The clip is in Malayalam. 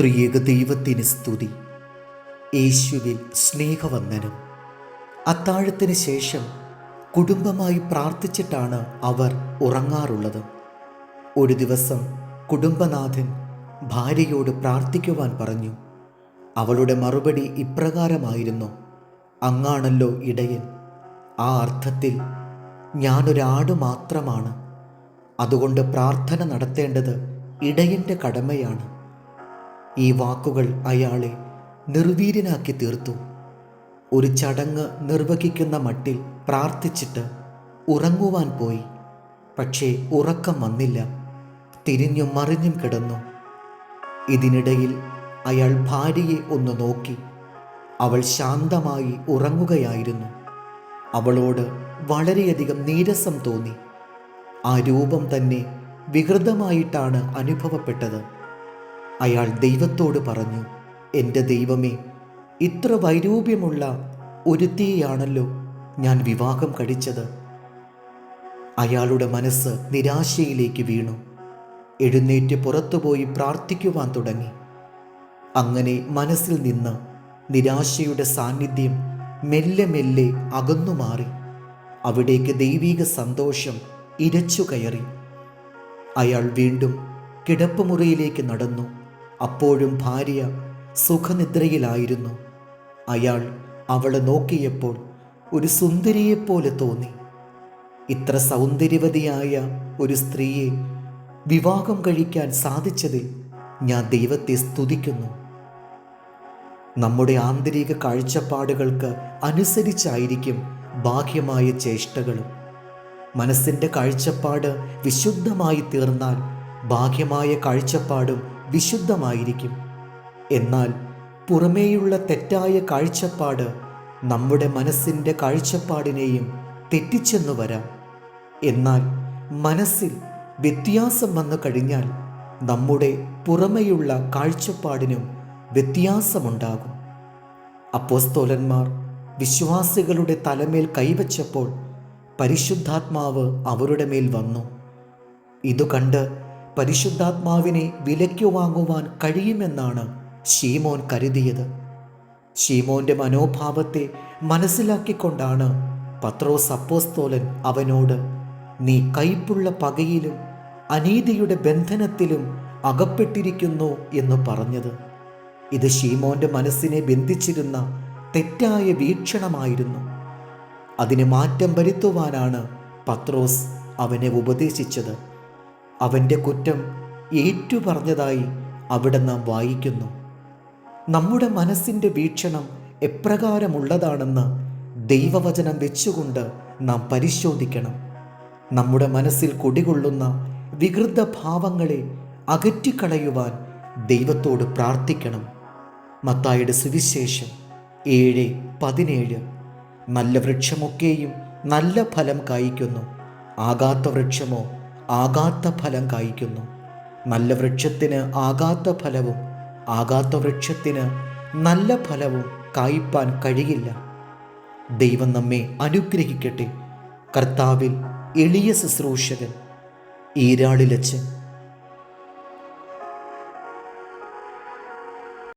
ത്രിയേക ദൈവത്തിന് സ്തുതി. യേശുവിൽ സ്നേഹവന്ദനം. അത്താഴത്തിന് ശേഷം കുടുംബമായി പ്രാർത്ഥിച്ചിട്ടാണ് അവർ ഉറങ്ങാറുള്ളത്. ഒരു ദിവസം കുടുംബനാഥൻ ഭാര്യയോട് പ്രാർത്ഥിക്കുവാൻ പറഞ്ഞു അവളുടെ മറുപടി ഇപ്രകാരമായിരുന്നു അങ്ങാണല്ലോ ഇടയൻ. ആ അർത്ഥത്തിൽ ഞാനൊരാട് മാത്രമാണ്. അതുകൊണ്ട് പ്രാർത്ഥന നടത്തേണ്ടത് ഇടയന്റെ കടമയാണ്. ഈ വാക്കുകൾ അയാളെ നിർവീര്യനാക്കി തീർത്തു. ഒരു ചടങ്ങ് നിർവഹിക്കുന്ന മട്ടിൽ പ്രാർത്ഥിച്ചിട്ട് ഉറങ്ങുവാൻ പോയി. പക്ഷേ ഉറക്കം വന്നില്ല. തിരിഞ്ഞും മറിഞ്ഞും കിടന്നു. ഇതിനിടയിൽ അയാൾ ഭാര്യയെ ഒന്ന് നോക്കി. അവൾ ശാന്തമായി ഉറങ്ങുകയായിരുന്നു. അവളോട് വളരെയധികം നീരസം തോന്നി. ആ രൂപം തന്നെ വികൃതമായിട്ടാണ് അനുഭവപ്പെട്ടത്. അയാൾ ദൈവത്തോട് പറഞ്ഞു എന്റെ ദൈവമേ ഇത്ര വൈരൂപ്യമുള്ള ഒരുത്തിയാണല്ലോ ഞാൻ വിവാഹം കഴിച്ചത്. അയാളുടെ മനസ്സ് നിരാശയിലേക്ക് വീണു. എഴുന്നേറ്റ് പുറത്തുപോയി പ്രാർത്ഥിക്കുവാൻ തുടങ്ങി. അങ്ങനെ മനസ്സിൽ നിന്ന് നിരാശയുടെ സാന്നിധ്യം മെല്ലെ മെല്ലെ അകന്നുമാറി അവിടേക്ക് ദൈവീക സന്തോഷം ഇരച്ചു കയറി. അയാൾ വീണ്ടും കിടപ്പുമുറിയിലേക്ക് നടന്നു. അപ്പോഴും ഭാര്യ സുഖനിദ്രയിലായിരുന്നു. അയാൾ അവളെ നോക്കിയപ്പോൾ ഒരു സുന്ദരിയെപ്പോലെ തോന്നി. ഇത്ര സൗന്ദര്യവതിയായ ഒരു സ്ത്രീയെ വിവാഹം കഴിക്കാൻ സാധിച്ചതിൽ ഞാൻ ദൈവത്തെ സ്തുതിക്കുന്നു. നമ്മുടെ ആന്തരിക കാഴ്ചപ്പാടുകൾക്ക് അനുസരിച്ചായിരിക്കും ബാഹ്യമായ ചേഷ്ടകളും. മനസ്സിന്റെ കാഴ്ചപ്പാട് വിശുദ്ധമായി തീർന്നാൽ ബാഹ്യമായ കാഴ്ചപ്പാടും വിശുദ്ധമായിരിക്കും. എന്നാൽ പുറമേയുള്ള തെറ്റായ കാഴ്ചപ്പാട് നമ്മുടെ മനസ്സിന്റെ കാഴ്ചപ്പാടിനെയും തെറ്റിച്ചെന്നു വരാം. എന്നാൽ മനസ്സിൽ വ്യത്യാസം വന്നു കഴിഞ്ഞാൽ നമ്മുടെ പുറമെയുള്ള കാഴ്ചപ്പാടിനും വ്യത്യാസമുണ്ടാകും. അപ്പോസ്തോലന്മാർ വിശ്വാസികളുടെ തലമേൽ കൈവച്ചപ്പോൾ പരിശുദ്ധാത്മാവ് അവരുടെ മേൽ വന്നു. ഇതു കണ്ട് പരിശുദ്ധാത്മാവിനെ വിലയ്ക്കു വാങ്ങുവാൻ കഴിയുമെന്നാണ് ഷീമോൻ കരുതിയത്. ഷീമോന്റെ മനോഭാവത്തെ മനസ്സിലാക്കിക്കൊണ്ടാണ് പത്രോസ് അപ്പോസ്തോലൻ അവനോട് നീ കയ്പുള്ള പകയിലും അനീതിയുടെ ബന്ധനത്തിലും അകപ്പെട്ടിരിക്കുന്നു എന്ന് പറഞ്ഞത്. ഇത് ഷീമോന്റെ മനസ്സിനെ ബന്ധിച്ചിരുന്ന തെറ്റായ വീക്ഷണമായിരുന്നു. അതിന് മാറ്റം വരുത്തുവാനാണ് പത്രോസ് അവനെ ഉപദേശിച്ചത്. അവന്റെ കുറ്റം ഏറ്റുപറഞ്ഞതായി അവിടെ നാം വായിക്കുന്നു. നമ്മുടെ മനസ്സിന്റെ വീക്ഷണം എപ്രകാരമുള്ളതാണെന്ന് ദൈവവചനം വെച്ചുകൊണ്ട് നാം പരിശോധിക്കണം. നമ്മുടെ മനസ്സിൽ കുടികൊള്ളുന്ന വികൃത ഭാവങ്ങളെ അകറ്റിക്കളയുവാൻ ദൈവത്തോട് പ്രാർത്ഥിക്കണം. മത്തായുടെ സുവിശേഷം ഏഴ് പതിനേഴ്. നല്ല വൃക്ഷമൊക്കെയും നല്ല ഫലം കായ്ക്കുന്നു. ആകാത്ത വൃക്ഷമോ ആകാത്ത ഫലം കായ്ക്കുന്നു. നല്ല വൃക്ഷത്തിന് ആകാത്ത ഫലവും ആകാത്ത വൃക്ഷത്തിന് നല്ല ഫലവും കായ്പാൻ കഴിയില്ല. ദൈവം നമ്മെ അനുഗ്രഹിക്കട്ടെ. കർത്താവിൽ എളിയ ശുശ്രൂഷകൻ ഈരാളിലച്ച്